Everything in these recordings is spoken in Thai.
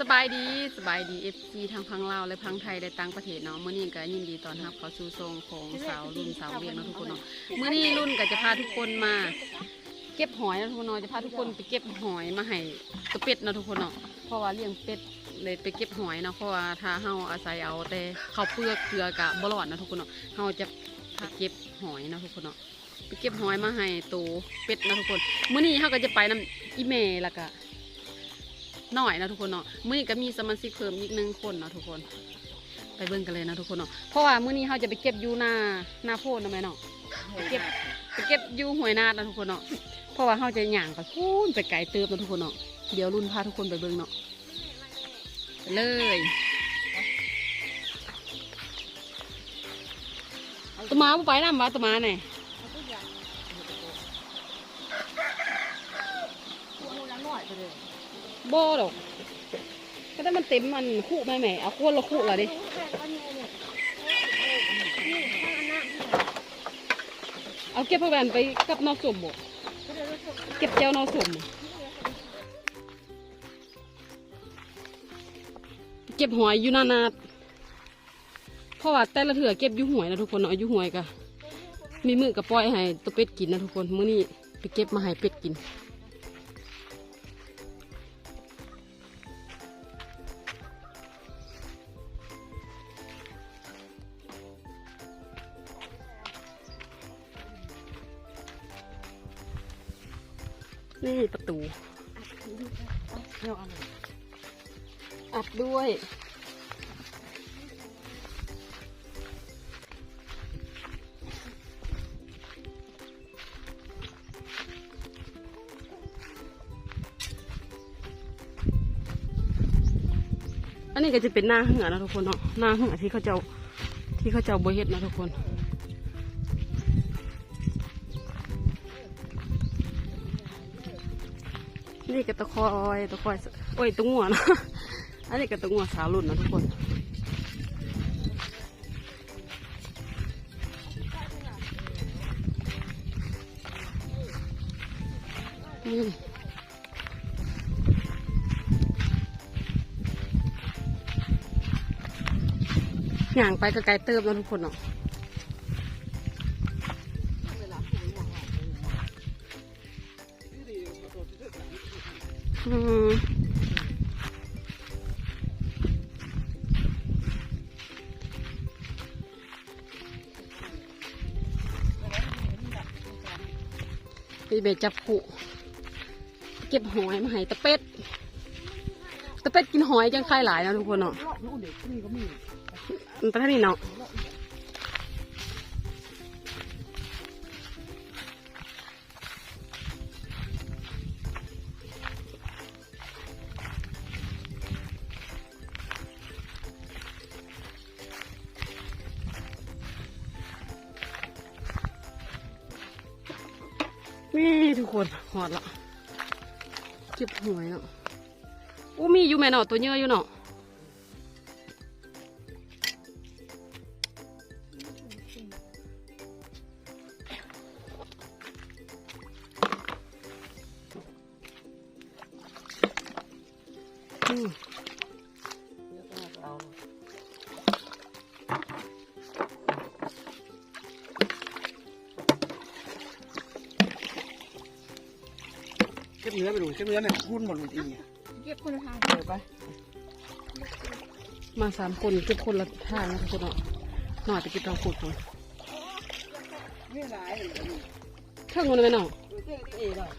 สบายดีสบายดีเอฟซีทางพังลาวและพังไทยและต่างประเทศเนาะเมื้อนี้ก็ยินดีตอนรับเขาสู่ทรงของสาวรุ่นสาวเวียงเนาะทุกคนเนาะเมื้อนี้รุ่นก็จะพาทุกคนมา เก็บหอยเนาะทุกคนเนาะจะพาทุกคนไปเก็บหอยมาให้ตัวเป็ดเนาะทุกคนเนาะเพราะว่าเลี้ยงเป็ดเลยไปเก็บหอยเนาะเพราะว่าถ้าเฮาอาศัยเอาแต่ข้าวเปลือกเกลือกะบ่รอดเนาะทุกคนเนาะเฮาจะไปเก็บหอยเนาะทุกคนเนาะไปเก็บหอยมาให้ตัวเป็ดเนาะทุกคนเมื้อนี้เฮาก็จะไปนํอีเมแล้วก็ หน่อยนะทุกคนเนาะมื้อนี้ก็มีสมาชิกเพิ่มอีกหนึ่งคนเนาะทุกคน ไปเบิ่งกันเลยนะทุกคนเนาะเพราะว่ามื้อนี้เราจะไปเก็บยูหน้าหน้าโพดนะแม่เนาะไปเก็บไปเก็บยูหวยนาดนะทุกคนเนาะเพราะว่าเราจะย่างไปพูนไปไกลเติบนะทุกคนเนาะเดี๋ยวรุ่นพาทุกคนไปเบิ่งเนาะไปเลยตัวมาไปน้ำวะตัวมาเนี่ย บ่ดอกก็ได้มันเต็มมันคู่แม่แม่เอาคนละคู่ละดิเอาเก็บพวกนั้นไปกับนอกสมบ่เก็บเจ้านอกสมบ่เก็บหอยอยู่นานาเพราะว่าแต่ละเถื่อเก็บอยู่หวยนะทุกคนเนาะอยู่หวยกะมีมือกับปล่อยให้ตัวเป็ดกินนะทุกคนมื้อนี้ไปเก็บมาให้เป็ดกิน นี่ประตูอัดด้วย อันนี้ก็จะเป็นหน้าเหือนะทุกคนเนาะหน้าเหือที่เขาเจ้าที่เขาเจ้าบเฮ็ดนะทุกคน นี่ก็ตะคอยตะคอยโอ้ยตะงัวนะอันนี้ก็ตะงัวสาวรุ่นนะทุกคนนี่ย่างไปก็ไกลเติมแล้วทุกคนเนาะ พี่เบจับผูเก็บหอยมาให้ตะเป็ด ตะเป็ดกินหอยจังคายหลายนะทุกคนเนาะมันไปทางนี้เนาะ นี่ทุกคนหอดละเก็บหวยเนาะอู้มีอยู่แม่เนาะตัวเยอะอยู่เนาะ เก็บเนื้อไปดูเก็บเนื้อเนี่ยหุ้นหมดเลยอีกเก็บคุณภาพเดี๋ยวไป มาสามคนเก็บคนละทางนะทุกคนเนาะหน่อยไปเก็บทางขุดก่อนไม่ร้ายเลยเครื่องมันไหมเนาะดูเรื่องที่เอเลย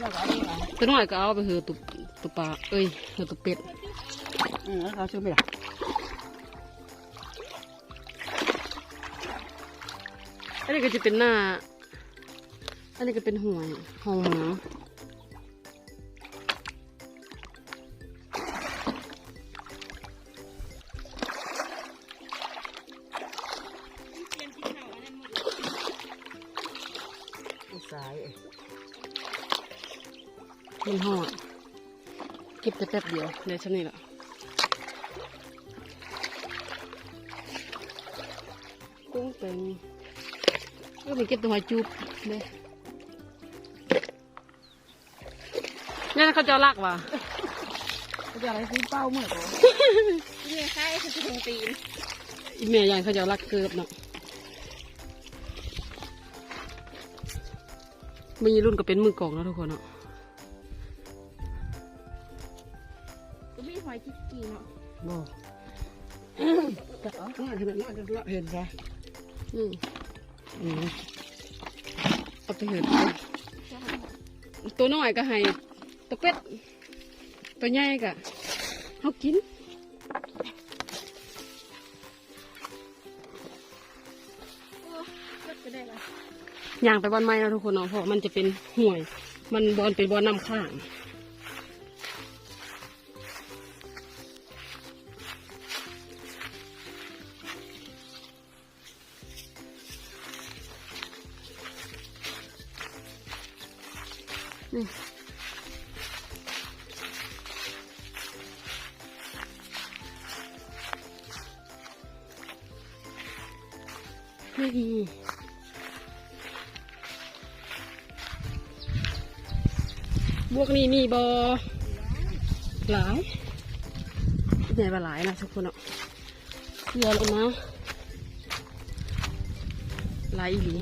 เราก็เอาไปวางตัวน้อยก็เอาไปเหือะตุตุปลาเอ้ยเหือะตุเป็ดอืมแล้วเขาชื่อไม่ได้ อันนี้ก็จะเป็นหน้า อันนี้ก็เป็นหัวห้องหมาสายมันหอดเก็บแต่แป๊บเดียวเดี๋ยวฉันนี่แหละกุ้งเป็น ก็ไปเก็บตัวหอยจูบเลยนั่นเขาเจ้ารักว่ะจะอะไรซื้อเป้าเมื่อก่อนนี่ใช่คือถึงตีนอีแม่ยายเขาเจ้ารักเกือบเนาะมีรุ่นก็เป็นมือกลองแล้วทุกคนเนาะก็มีหอยจิ๊กกีเนาะบ่จะเอาหน้าเห็นหน้าจะเห็นซะอืมอืม เอาไปเหินตัวน้อยก็ให้ตัวเป็ดตัวใหญ่ก็เขากินย่างไปบอนไม้แล้วทุกคนเนาะเพราะมันจะเป็นห่วย มันบอลเป็นบอลน้ำข้าง นี่บวกนี่มีบอหลายใหญ่บาหลายนะทุกคนเนาะเรือลยนะหลายอีหลี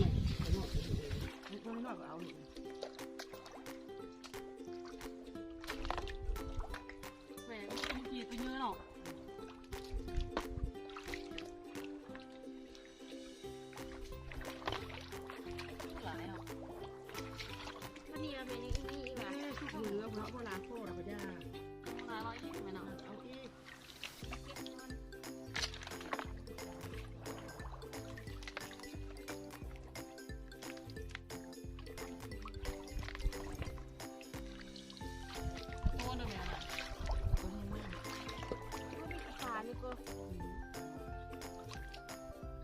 นี่ก็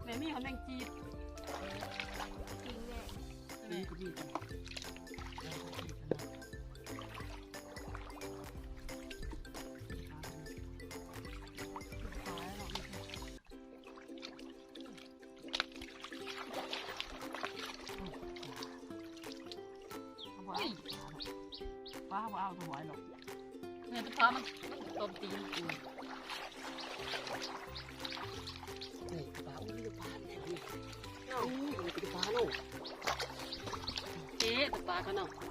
แม่มีเขาแมงจีบจริงแน่ใช่ไหมนี่ก็มีกันขายหรอกป้าป้าเอาถวายหรอกเนี่ยทุกป้ามันตบตีนอื อ๊ะตุ๊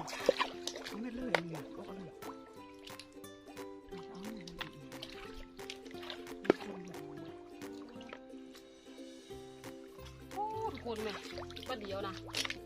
กปลาเขาเนาะเอา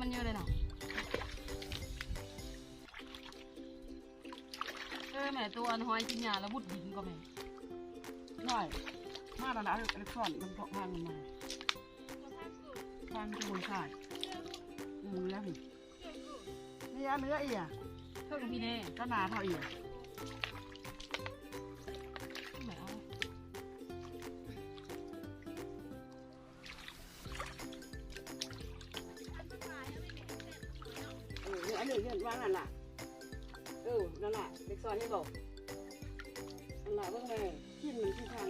มันเยอะเลยเนาะเออแม่ตัวอันหอยกินยาแล้วบุดหินก็แม่ได้มาแล้วนะอิเล็กทรอนมันเพาะพังมันมาพังจะบนข่ายอืมแล้วพี่นี่อันเนื้ออีอะเท่ากับพี่เน่ก็นาเท่าอีอ่ เห็นว่านั่นล่ะเออนั่นล่ะเล็กซอยให้บอกนั่นล่ะเบิ่งแม่กินมันที่ทาง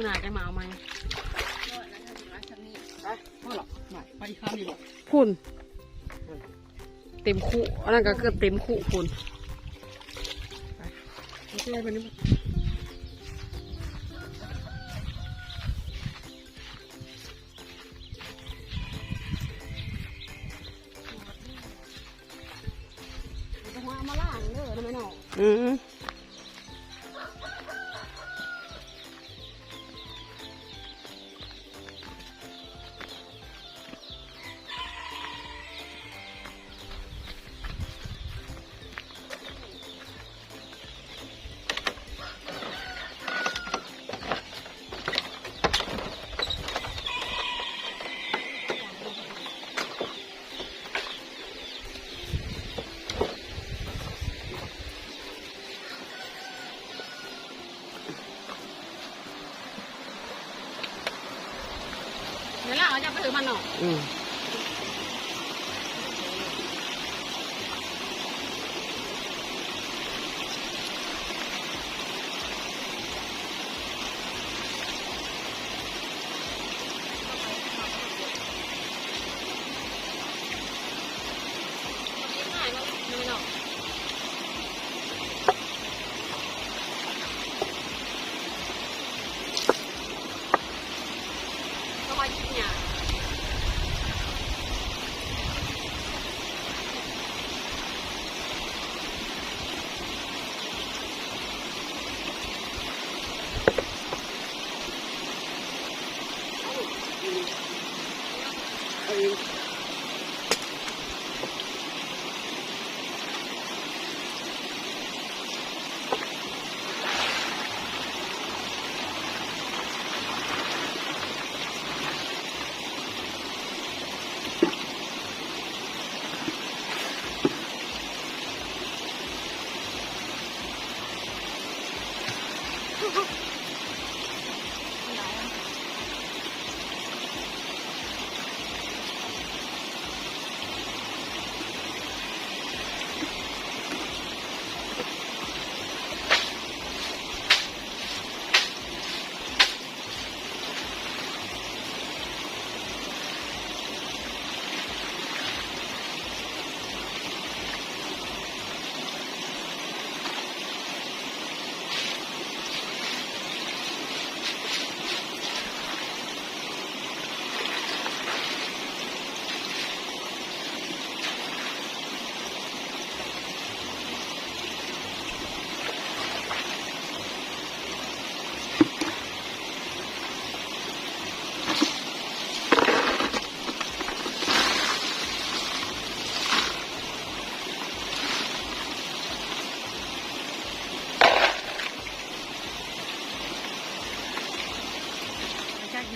มือนาจะมาเอาไหมไปพ่อหรอกหน่ไปอีกข้ามดีกว่าพุ่นเต็มคู่อันนั้นก็เกือบเต็มคู่พุ่นไม่ใช่ไปนี่จะมามาล่างเด้อทำไมเนาะอืม ถือมันเนาะ อืม ง่ายมากทำไมเนาะก็มากินเนี่ย เอ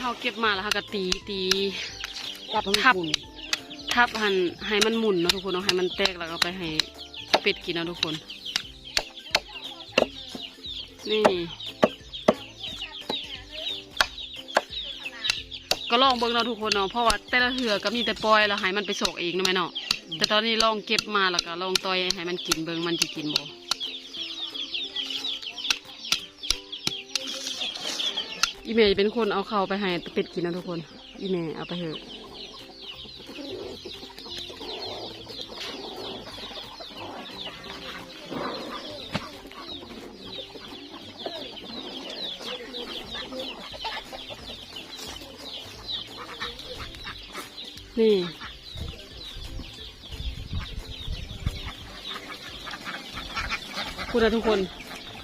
เราเก็บมาแล้วเราก็ตีตีกลับมาทับคุณทับหันให้มันหมุนเนาะทุกคนเนาะให้มันแตกแล้วก็ไปให้เป็ดกินเนาะทุกคน นี่ก็ลองเบิ่งเนาะทุกคนเนาะเพราะว่าแต่ละเถื่อก็มีแต่ปล่อยแล้วให้มันไปโศกเองนะแม่เนาะแต่ตอนนี้ลองเก็บมาแล้วก็ลองต่อยให้มันกินเบิ่งมันจะกินบ่ อีเมย์เป็นคนเอาเขาไปให้เป็ดกินนะทุกคน อีเมย์เอาไปเถอะนี่คุณนะทุกคน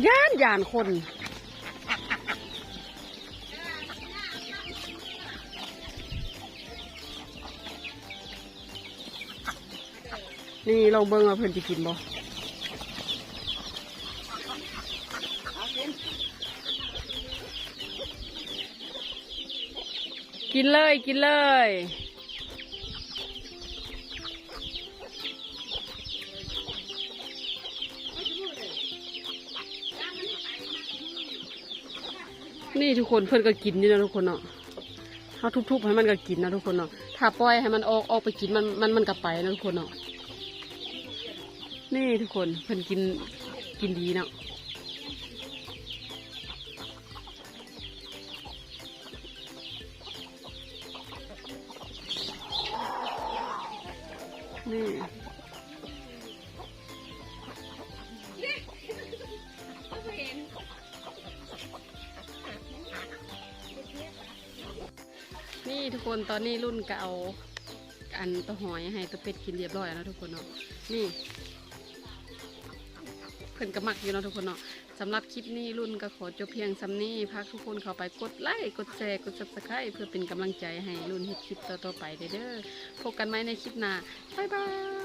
ย่านย่านคน นี่ลองเบิ่งว่าเพิ่นจะกินบ่กินเลยกินเลยนี่ทุกคนเพื่อนก็กินนี่นะทุกคนเนาะเขาทุบๆให้มันก็กินนะทุกคนเนาะ ถ้าปล่อยให้มันออกออกไปกินมันมันมันก็ไปนะทุกคนเนาะ นี่ทุกคนเพื่นกินกินดีเนาะนี่นี่ทุกคนตอนนี้รุ่นก็เอาอันตัวหอยให้ตัวเป็ดกินเรียบร้อยแล้วทุกคนเนาะนี่ พิ่นก็มักอยู่เนาะทุกคนเนาะสำหรับคลิปนี้รุ่นก็ขอจบเพียงซ้ำนี้พักทุกคนเข้าไปกดไลค์กดแชร์กดซับสไคร้เพื่อเป็นกำลังใจให้รุ่นเฮ็ดคลิปต่อๆไปเด้อพบกันไหมในคลิปหน้าบ๊ายบาย